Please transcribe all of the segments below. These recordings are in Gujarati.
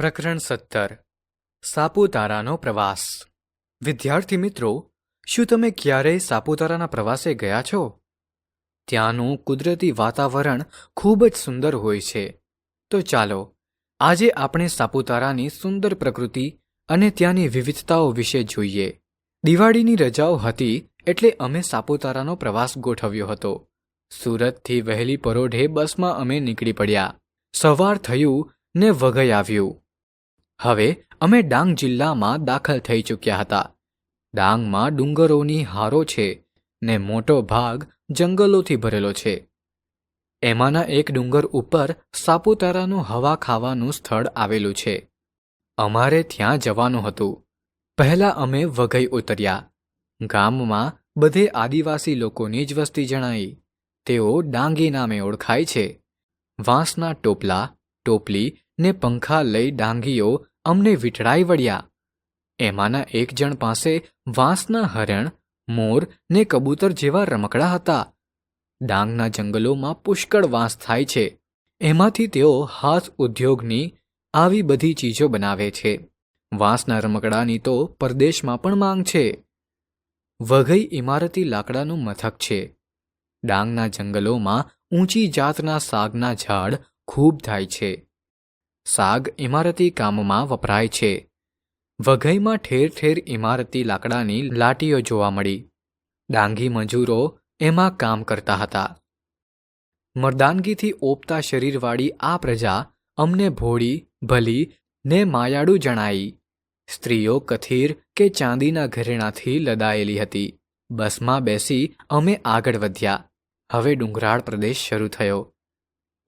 પ્રકરણ સત્તર. સાપુતારાનો પ્રવાસ. વિદ્યાર્થી મિત્રો, શું તમે ક્યારેય સાપુતારાના પ્રવાસે ગયા છો? ત્યાંનું કુદરતી વાતાવરણ ખૂબ જ સુંદર હોય છે. તો ચાલો, આજે આપણે સાપુતારાની સુંદર પ્રકૃતિ અને ત્યાંની વિવિધતાઓ વિશે જોઈએ. દિવાળીની રજાઓ હતી એટલે અમે સાપુતારાનો પ્રવાસ ગોઠવ્યો હતો. સુરતથી વહેલી પરોઢે બસમાં અમે નીકળી પડ્યા. સવાર થયું ને વઘઈ આવ્યું. હવે અમે ડાંગ જિલ્લામાં દાખલ થઈ ચૂક્યા હતા. ડાંગમાં ડુંગરોની હારો છે ને મોટો ભાગ જંગલોથી ભરેલો છે. એમાંના એક ડુંગર ઉપર સાપુતારાનું હવા ખાવાનું સ્થળ આવેલું છે. અમારે ત્યાં જવાનું હતું. પહેલા અમે વઘઈ ઉતર્યા. ગામમાં બધે આદિવાસી લોકોની જ વસ્તી જણાઈ. તેઓ ડાંગી નામે ઓળખાય છે. વાંસના ટોપલા, ટોપલી ને પંખા લઈ ડાંગીઓ અમને વીંટળાઈ વળ્યા. એમાંના એક જણ પાસે વાંસના હરણ, મોર ને કબૂતર જેવા રમકડા હતા. ડાંગના જંગલોમાં પુષ્કળ વાંસ થાય છે. એમાંથી તેઓ હાથ ઉદ્યોગની આવી બધી ચીજો બનાવે છે. વાંસના રમકડાની તો પરદેશમાં પણ માંગ છે. વઘઈ ઇમારતી લાકડાનું મથક છે. ડાંગના જંગલોમાં ઊંચી જાતના સાગના ઝાડ ખૂબ થાય છે. સાગ ઇમારતી કામમાં વપરાય છે. વઘઈમાં ઠેર ઠેર ઇમારતી લાકડાની લાટીઓ જોવા મળી. ડાંગી મજૂરો એમાં કામ કરતા હતા. મર્દાનગીથી ઓપતા શરીરવાળી આ પ્રજા અમને ભોળી, ભલી ને માયાળુ જણાઈ. સ્ત્રીઓ કથીર કે ચાંદીના ઘરેણાથી લદાયેલી હતી. બસમાં બેસી અમે આગળ વધ્યા. હવે ડુંગરાળ પ્રદેશ શરૂ થયો.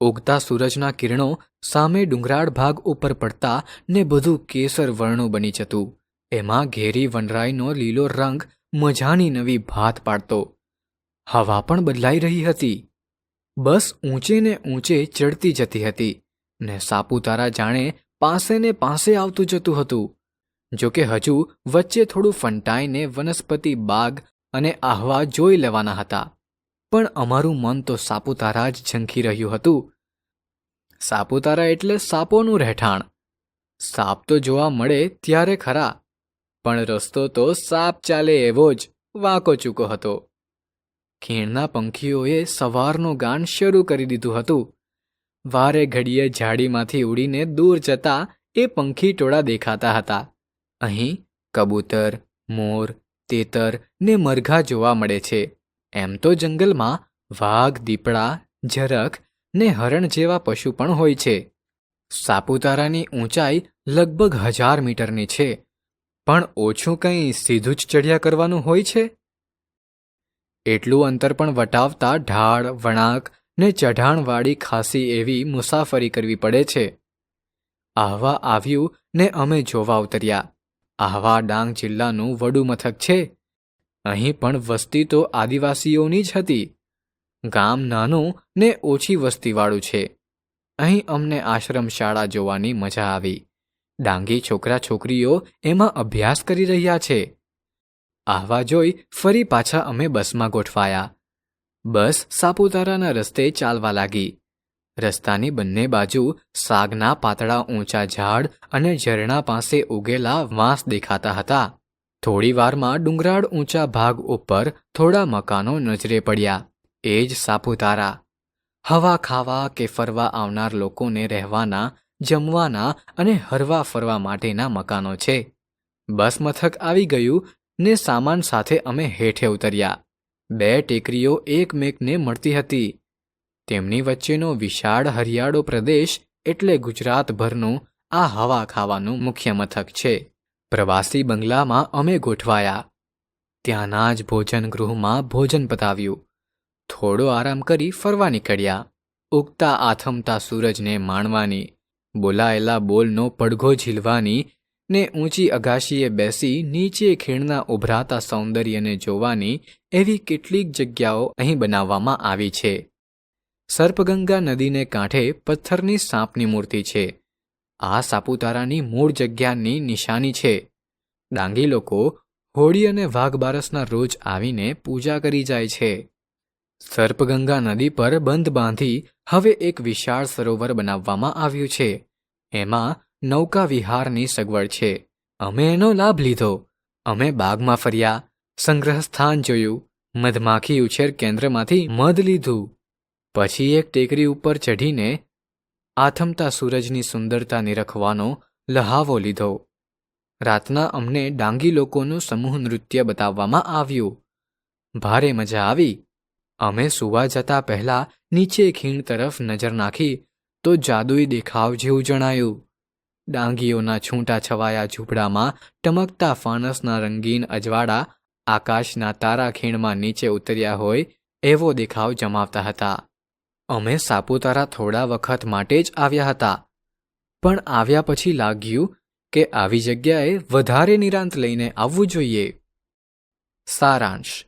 ઉગતા સૂરજના કિરણો સામે ડુંગરાળ ભાગ ઉપર પડતા ને બધું કેસર વર્ણું બની જતું. એમાં ઘેરી વનરાઈનો લીલો રંગ મજાની નવી ભાત પાડતો. હવા પણ બદલાઈ રહી હતી. બસ ઊંચે ને ઊંચે ચડતી જતી હતી ને સાપુતારા જાણે પાસે ને પાસે આવતું જતું હતું. જો કે હજુ વચ્ચે થોડું ફંટાઈને વનસ્પતિ બાગ અને આહવા જોઈ લેવાના હતા. પણ અમારું મન તો સાપુતારા જ ઝંખી રહ્યું હતું. સાપુતારા એટલે સાપોનું રહેઠાણ. સાપ તો જોવા મળે ત્યારે ખરા, પણ રસ્તો તો સાપ ચાલે એવો જ વાંકો ચૂકો હતો. ખીણના પંખીઓએ સવારનું ગાન શરૂ કરી દીધું હતું. વારે ઘડીએ ઝાડીમાંથી ઉડીને દૂર જતા એ પંખી ટોળા દેખાતા હતા. અહીં કબૂતર, મોર, તેતર ને મરઘા જોવા મળે છે. એમ તો જંગલમાં વાઘ, દીપડા, ઝરખ ને હરણ જેવા પશુ પણ હોય છે. સાપુતારાની ઊંચાઈ લગભગ હજાર મીટરની છે. પણ ઓછું કંઈ સીધું જ ચઢિયા કરવાનું હોય છે? એટલું અંતર પણ વટાવતા ઢાળ, વણાક ને ચઢાણવાળી ખાસી એવી મુસાફરી કરવી પડે છે. આહવા આવ્યું ને અમે જોવા ઉતર્યા. આહવા ડાંગ જિલ્લાનું વડું મથક છે. અહીં પણ વસ્તી તો આદિવાસીઓની જ હતી. ગામ નાનું ને ઓછી વસ્તીવાળું છે. અહીં અમને આશ્રમ શાળા જોવાની મજા આવી. ડાંગી છોકરા છોકરીઓ એમાં અભ્યાસ કરી રહ્યા છે. આવવા જોઈ ફરી પાછા અમે બસમાં ગોઠવાયા. બસ સાપુતારાના રસ્તે ચાલવા લાગી. રસ્તાની બંને બાજુ સાગના પાતળા ઊંચા ઝાડ અને ઝરણા પાસે ઉગેલા વાંસ દેખાતા હતા. થોડી વારમાં ડુંગરાળ ઊંચા ભાગ ઉપર થોડા મકાનો નજરે પડ્યા. એ જ સાપુતારા. હવા ખાવા કે ફરવા આવનાર લોકોને રહેવાના, જમવાના અને હરવા ફરવા માટેના મકાનો છે. બસ મથક આવી ગયું ને સામાન સાથે અમે હેઠે ઉતર્યા. બે ટેકરીઓ એકમેકને મળતી હતી. તેમની વચ્ચેનો વિશાળ હરિયાળો પ્રદેશ એટલે ગુજરાતભરનું આ હવા ખાવાનું મુખ્ય મથક છે. પ્રવાસી બંગલામાં અમે ગોઠવાયા. ત્યાંના જ ભોજન ગૃહમાં ભોજન પતાવ્યું. થોડો આરામ કરી ફરવા નીકળ્યા. ઉગતા આથમતા સૂરજને માણવાની, બોલાયેલા બોલનો પડઘો ઝીલવાની ને ઊંચી અગાશીએ બેસી નીચે ખીણના ઉભરાતા સૌંદર્યને જોવાની એવી કેટલીક જગ્યાઓ અહીં બનાવવામાં આવી છે. સર્પગંગા નદીને કાંઠે પથ્થરની સાપની મૂર્તિ છે. આ સાપુતારાની મૂળ જગ્યાની નિશાની છે. ડાંગી લોકો હોળી અને વાઘબારસના રોજ આવીને પૂજા કરી જાય છે. સર્પગંગા નદી પર બંધ બાંધી હવે એક વિશાળ સરોવર બનાવવામાં આવ્યું છે. એમાં નૌકા વિહારની સગવડ છે. અમે એનો લાભ લીધો. અમે બાગમાં ફર્યા સંગ્રહ સ્થાન જોયું, મધમાખી ઉછેર કેન્દ્રમાંથી મધ લીધું. પછી એક ટેકરી ઉપર ચઢીને આથમતા સૂરજની સુંદરતા નિરખવાનો લહાવો લીધો. રાતના અમને ડાંગી લોકોનું સમૂહ નૃત્ય બતાવવામાં આવ્યું. ભારે મજા આવી. અમે સુવા જતા પહેલા નીચે ખીણ તરફ નજર નાખી તો જાદુઈ દેખાવ જેવું જણાયું. ડાંગીઓના છૂટા છવાયા ઝૂંપડામાં ટમકતા ફાનસના રંગીન અજવાળા આકાશના તારા ખીણમાં નીચે ઉતર્યા હોય એવો દેખાવ જમાવતા હતા. અમે સાપુતારા થોડા વખત માટે જ આવ્યા હતા. પણ આવ્યા પછી લાગ્યું કે આવી જગ્યાએ વધારે નિરાંત લઈને આવવું જોઈએ. સારાંશ.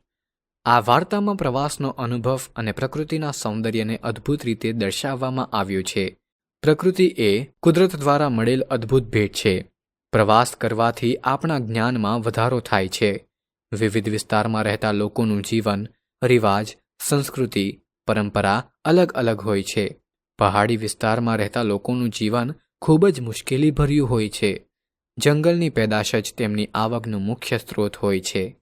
આ વાર્તામાં પ્રવાસનો અનુભવ અને પ્રકૃતિના સૌંદર્યને અદ્ભુત રીતે દર્શાવવામાં આવ્યું છે. પ્રકૃતિ એ કુદરત દ્વારા મળેલ અદ્ભુત ભેટ છે. પ્રવાસ કરવાથી આપણા જ્ઞાનમાં વધારો થાય છે. વિવિધ વિસ્તારમાં રહેતા લોકોનું જીવન, રિવાજ, સંસ્કૃતિ પરંપરા અલગ અલગ હોય છે. પહાડી વિસ્તારમાં રહેતા લોકોનું જીવન ખૂબ જ મુશ્કેલીભર્યું હોય છે. જંગલની પેદાશ જ તેમની આવકનું મુખ્ય સ્ત્રોત હોય છે.